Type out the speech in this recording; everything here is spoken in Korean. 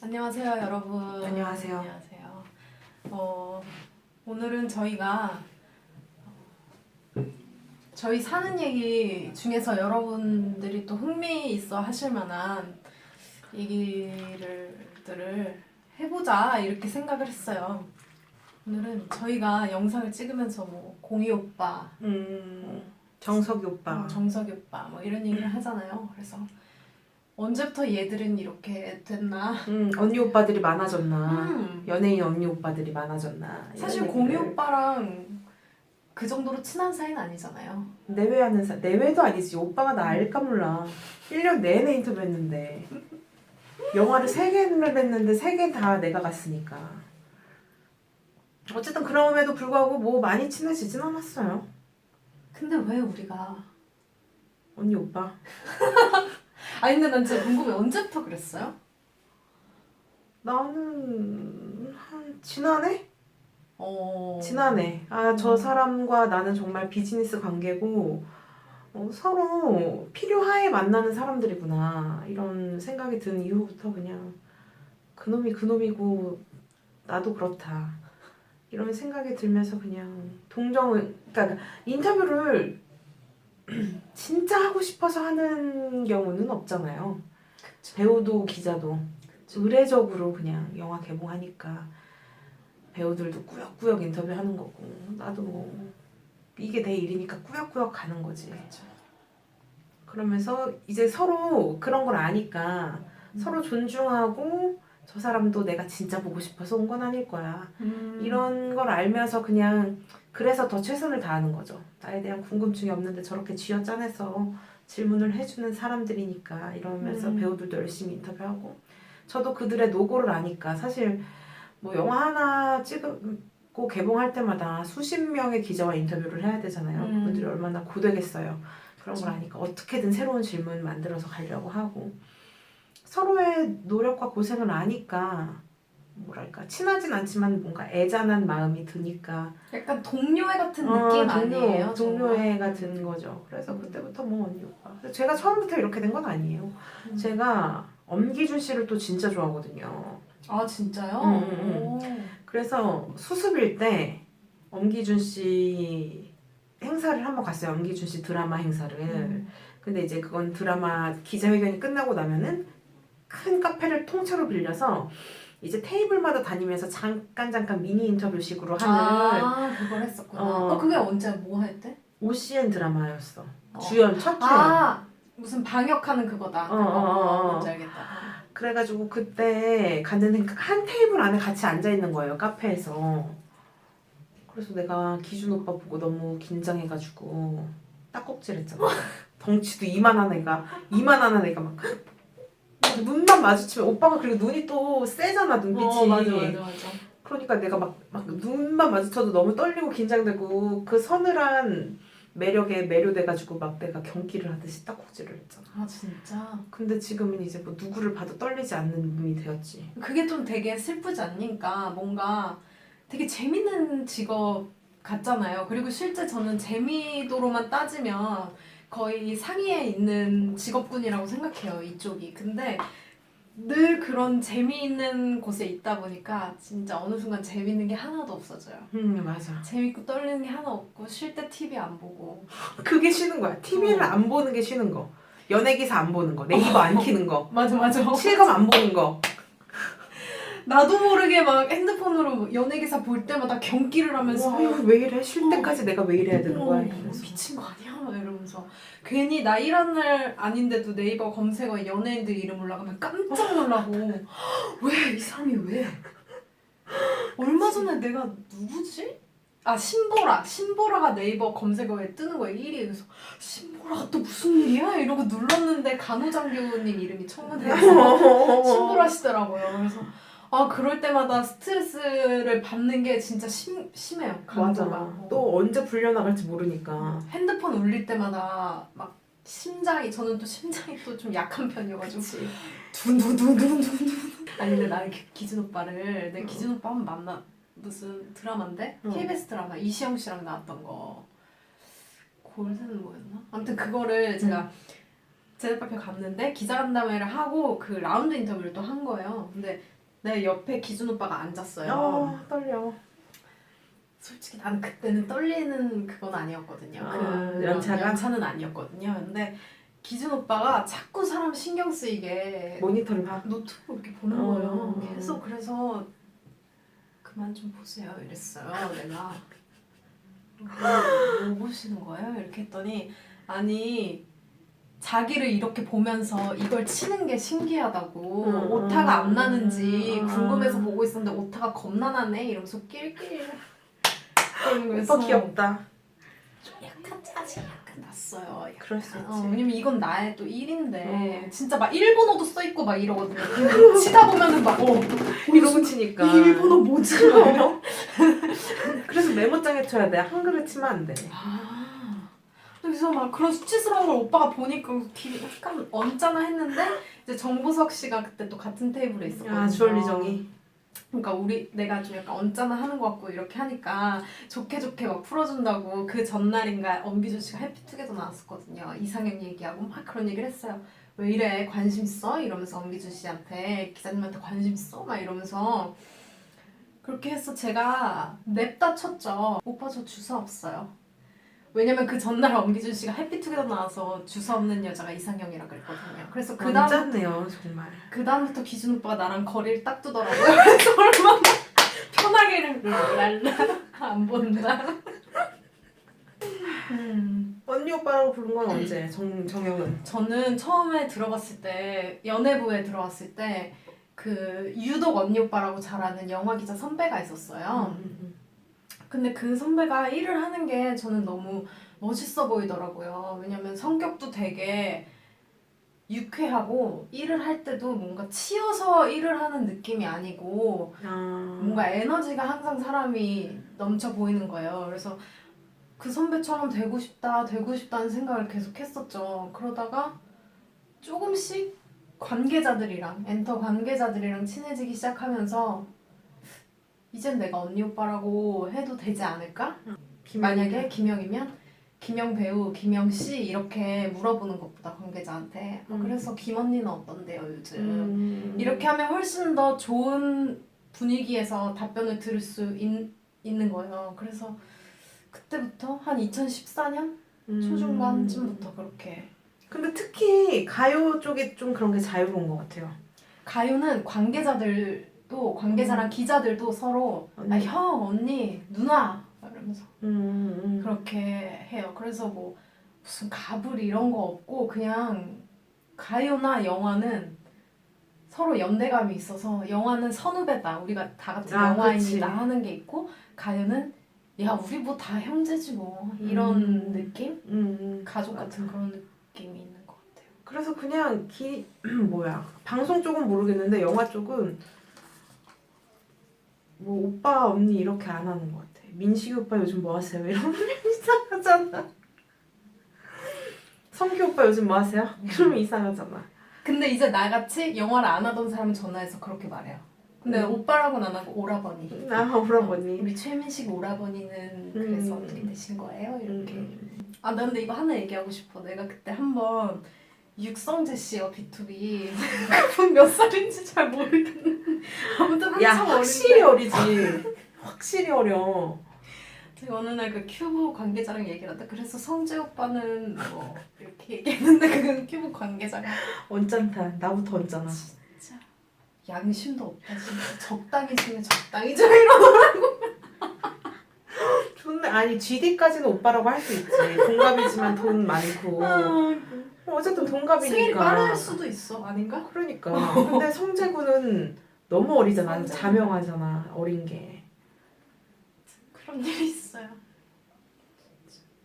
안녕하세요, 여러분. 안녕하세요. 안녕하세요. 어, 오늘은 저희가 어, 저희 사는 얘기 중에서 여러분들이 또 흥미 있어 하실 만한 얘기를 들을 해보자 이렇게 생각을 했어요. 오늘은 저희가 영상을 찍으면서 뭐 공희 오빠, 음, 정석이 오빠. 어, 정석이 오빠 뭐 이런 얘기를 하잖아요. 그래서 언제부터 얘들은 이렇게 됐나? 음, 언니 오빠들이 많아졌나? 음. 연예인 언니 오빠들이 많아졌나? 이런 사실 얘기를. 공유 오빠랑 그 정도로 친한 사이는 아니잖아요. 내외하는 사 내외도 아니지. 오빠가 나 알까 몰라. 1년 내내 인터뷰했는데 영화를 세 개를 했는데 세개다 내가 갔으니까. 어쨌든 그럼에도 불구하고 뭐 많이 친해지진 않았어요. 근데 왜 우리가 언니 오빠. 아니 근데 난 진짜 궁금해 언제부터 그랬어요? 나는 한 지난해? 어 지난해. 아, 저 음. 사람과 나는 정말 비즈니스 관계고, 어, 서로 필요하에 만나는 사람들이구나. 이런 생각이 든 이후부터 그냥, 그놈이 그놈이고, 나도 그렇다. 이런 생각이 들면서 그냥, 동정을, 그러니까 인터뷰를 진짜 하고 싶어서 하는 경우는 없잖아요. 배우도 기자도. 의례적으로 그냥 영화 개봉하니까 배우들도 꾸역꾸역 인터뷰하는 거고 나도 뭐 이게 내 일이니까 꾸역꾸역 가는 거지. 그러면서 이제 서로 그런 걸 아니까 음. 서로 존중하고 저 사람도 내가 진짜 보고 싶어서 온 건 아닐 거야. 음. 이런 걸 알면서 그냥 그래서 더 최선을 다하는 거죠. 나에 대한 궁금증이 없는데 저렇게 쥐어짜내서 질문을 해주는 사람들이니까 이러면서 음. 배우들도 열심히 인터뷰하고 저도 그들의 노고를 아니까 사실 뭐 영화 하나 찍고 개봉할 때마다 수십 명의 기자와 인터뷰를 해야 되잖아요. 음. 그분들이 얼마나 고되겠어요. 그런 걸. 아니까 어떻게든 새로운 질문 만들어서 가려고 하고 서로의 노력과 고생을 아니까 뭐랄까 친하진 않지만 뭔가 애잔한 마음이 드니까 약간 동료애 같은 어, 느낌 동료, 아니에요? 정말? 동료애가 든 거죠. 그래서 그때부터 뭐 언니 오빠. 제가 처음부터 이렇게 된 건 아니에요. 음. 제가 엄기준 씨를 또 진짜 좋아하거든요. 아 진짜요? 음, 음, 오. 그래서 수습일 때 엄기준 씨 행사를 한번 갔어요. 엄기준 씨 드라마 행사를. 음. 근데 이제 그건 드라마 기자회견이 끝나고 나면은 큰 카페를 통째로 빌려서 이제 테이블마다 다니면서 잠깐 잠깐 미니 인터뷰식으로 하는 아 그걸 했었구나. 어. 어, 그게 언제 뭐 할 때? OCN 드라마였어. 어. 주연 첫 주연. 아 무슨 방역하는 그거다. 어, 어, 어, 어. 뭔지 알겠다. 그래가지고 그때 갔는데 한 테이블 안에 같이 앉아 있는 거예요 카페에서. 그래서 내가 기준 오빠 보고 너무 긴장해가지고 딱꼭질했잖아. 덩치도 이만한 애가 이만한 애가 막 눈만 마주치면 오빠가 그리고 눈이 또 세잖아 눈빛이. 어 맞아 맞아 맞아. 그러니까 내가 막, 막 눈만 마주쳐도 너무 떨리고 긴장되고 그 서늘한 매력에 매료돼가지고 막 내가 경기를 하듯이 딱꼭질을 했잖아. 아 진짜. 근데 지금은 이제 뭐 누구를 봐도 떨리지 않는 몸이 되었지. 그게 좀 되게 슬프지 않니까 뭔가 되게 재밌는 직업 같잖아요. 그리고 실제 저는 재미도로만 따지면 거의 상위에 있는 직업군이라고 생각해요. 이쪽이. 근데 늘 그런 재미있는 곳에 있다 보니까 진짜 어느 순간 재밌는 게 하나도 없어져요. 음 맞아. 재밌고 떨리는 게 하나 없고 쉴 때 TV 안 보고 그게 쉬는 거야. TV를 어. 안 보는 게 쉬는 거. 연예 기사 안 보는 거. 네이버 안 키는 거. 맞아 맞아 실검 안 보는 거. 나도 모르게 막 핸드폰으로 연예 기사 볼 때마다 경기를 하면서 와, 이거 왜 이래? 쉴 어. 때까지 내가 왜 이래야 되는 거야? 어, 이러면서. 미친 거 아니야? 막 이러면서 괜히 나 일하는 날 아닌데도 네이버 검색어에 연예인들 이름 올라가면 깜짝 놀라고 왜 이 사람이 왜? 얼마 전에 내가 누구지? 아 신보라 신보라가 네이버 검색어에 뜨는 거야 1위 그래서 신보라가 또 무슨 일이야? 이러고 눌렀는데 간호장교님 이름이 청문회에서 신보라시더라고요 그래서 아 그럴 때마다 스트레스를 받는 게 진짜 심, 심해요 맞아. 강도가 어. 또 언제 불려 나갈지 모르니까. 핸드폰 울릴 때마다 막 심장이 저는 또 심장이 또 좀 약한 편이어가지고 둔둔둔둔둔둔 아니 근데 기- 기준 오빠를 내 어. 기준 오빠 한 번 만나 무슨 드라마인데 어. KBS 드라마 이시영 씨랑 나왔던 거 골든 뭐였나 아무튼 그거를 제가 제대발표 갔는데 기자간담회를 하고 그 라운드 인터뷰를 또 한 거예요. 근데 내 옆에 기준 오빠가 앉았어요. 어, 떨려. 솔직히 나는 그때는 떨리는 그건 아니었거든요. 아, 그 연차가? 연차는 아니었거든요. 근데 기준 오빠가 자꾸 사람 신경 쓰이게 모니터를 봐. 노트북 이렇게 보는 어. 거예요. 계속 그래서 그만 좀 보세요 이랬어요. 내가 뭐, 뭐 보시는 거예요? 이렇게 했더니 아니 자기를 이렇게 보면서 이걸 치는 게 신기하다고 음. 오타가 안 나는지 음. 궁금해서 보고 있었는데 오타가 겁나 나네 이러면서 낄낄. 오빠 귀엽다. 좀 약간 짜증 약간 났어요. 약간. 그럴 수 있지. 어, 왜냐면 이건 나의 또 일인데 어. 진짜 막 일본어도 써 있고 막 이러거든요. 근데 치다 보면은 막 어, 이러고 치니까. 이 일본어 뭐지? 막 이러. 그래서 메모장에 쳐야 돼. 한글을 치면 안 돼. 아. 그래서 막 그런 수치스러운 걸 오빠가 보니까 길이 약간 언짢아 했는데 이제 정보석 씨가 그때 또 같은 테이블에 있었거든요. 아, 주얼리정이. 그러니까 우리 내가 좀 약간 언짢아 하는 것 같고 이렇게 하니까 좋게 좋게 막 풀어준다고 그 전날인가 엄기준 씨가 해피투게더 나왔었거든요. 이상형 얘기하고 막 그런 얘기를 했어요. 왜 이래 관심 있어? 이러면서 엄기준 씨한테 기자님한테 관심 있어? 막 이러면서 그렇게 해서 제가 냅다 쳤죠. 오빠 저 주사 없어요. 왜냐면 그 전날 엄기준 씨가 해피투게더 나와서 주사 없는 여자가 이상형이라 그랬거든요. 그래서 그 다음 남잖네요 정말. 그 다음부터 기준 오빠가 나랑 거리를 딱 두더라고요. 그래서 얼마나 편하게 랄라 안 본다. 음. 언니 오빠라고 부른 건 언제? 정 정영은. 저는 처음에 들어갔을 때 연예부에 들어갔을 때 그 유독 언니 오빠라고 잘하는 영화 기자 선배가 있었어요. 음, 근데 그 선배가 일을 하는 게 저는 너무 멋있어 보이더라고요. 왜냐면 성격도 되게 유쾌하고 일을 할 때도 뭔가 치여서 일을 하는 느낌이 아니고 아. 뭔가 에너지가 항상 사람이 넘쳐 보이는 거예요. 그래서 그 선배처럼 되고 싶다, 되고 싶다는 생각을 계속 했었죠. 그러다가 조금씩 관계자들이랑, 엔터 관계자들이랑 친해지기 시작하면서 이젠 내가 언니 오빠라고 해도 되지 않을까? 김연이. 만약에 김영이면 김영 배우, 김영 씨 이렇게 물어보는 것보다 관계자한테 어, 음. 그래서 김 언니는 어떤데요 요즘? 음. 이렇게 하면 훨씬 더 좋은 분위기에서 답변을 들을 수 있, 있는 거예요. 그래서 그때부터 한 2014년 음. 초중반쯤부터 그렇게 근데 특히 가요 쪽이 좀 그런 게 자유로운 것 같아요. 가요는 관계자들 도 관계자랑 기자들도 서로. 아, 형, 언니, 누나 이러면서 음, 음. 그렇게 해요. 그래서 뭐 무슨 가불 이런 거 없고 그냥 가요나 영화는 서로 연대감이 있어서 영화는 선후배다. 우리가 다 같은 아, 영화인이다 그치. 하는 게 있고 가요는 야 우리 뭐 다 형제지 뭐 이런 음. 느낌? 음, 음. 가족 맞아. 같은 그런 느낌이 있는 것 같아요. 그래서 그냥 기 뭐야 방송 쪽은 모르겠는데 영화 쪽은 뭐 오빠 언니 이렇게 안 하는 것 같아. 민식이 오빠 요즘 뭐 하세요? 이러면 이상하잖아. 성규 오빠 요즘 뭐 하세요? 이러면 이상하잖아. 근데 이제 나같이 영화를 안 하던 사람은 전화해서 그렇게 말해요. 근데 음. 오빠라고는 안 하고 오라버니. 나 오라버니. 우리 최민식 오라버니는 그래서 음. 어떻게 되신 거예요? 이렇게. 음. 아, 나 근데 이거 하나 얘기하고 싶어. 내가 그때 한번 육성재 씨와 B2B 그분 몇 살인지 잘 모르겠는데 아무튼 한참 야 확실히 어리지. 확실히 어려. 제가 어느 날 그 큐브 관계자랑 얘기를 하다 그래서 성재 오빠는 뭐 이렇게 얘기했는데 그건 큐브 관계자가 언짢다. 나부터 언짢아. 진짜 양심도 없다 진짜 적당히 주면 적당히 줘 이러고 좋네. 아니 GD까지는 오빠라고 할 수 있지. 동갑이지만 돈 많고. 어쨌든 생일이 동갑이니까. 빠를 수도 있어 아닌가? 그러니까. 근데 성재군은 너무 어리잖아. 자명하잖아. 어린 게. 그런 일이 있어요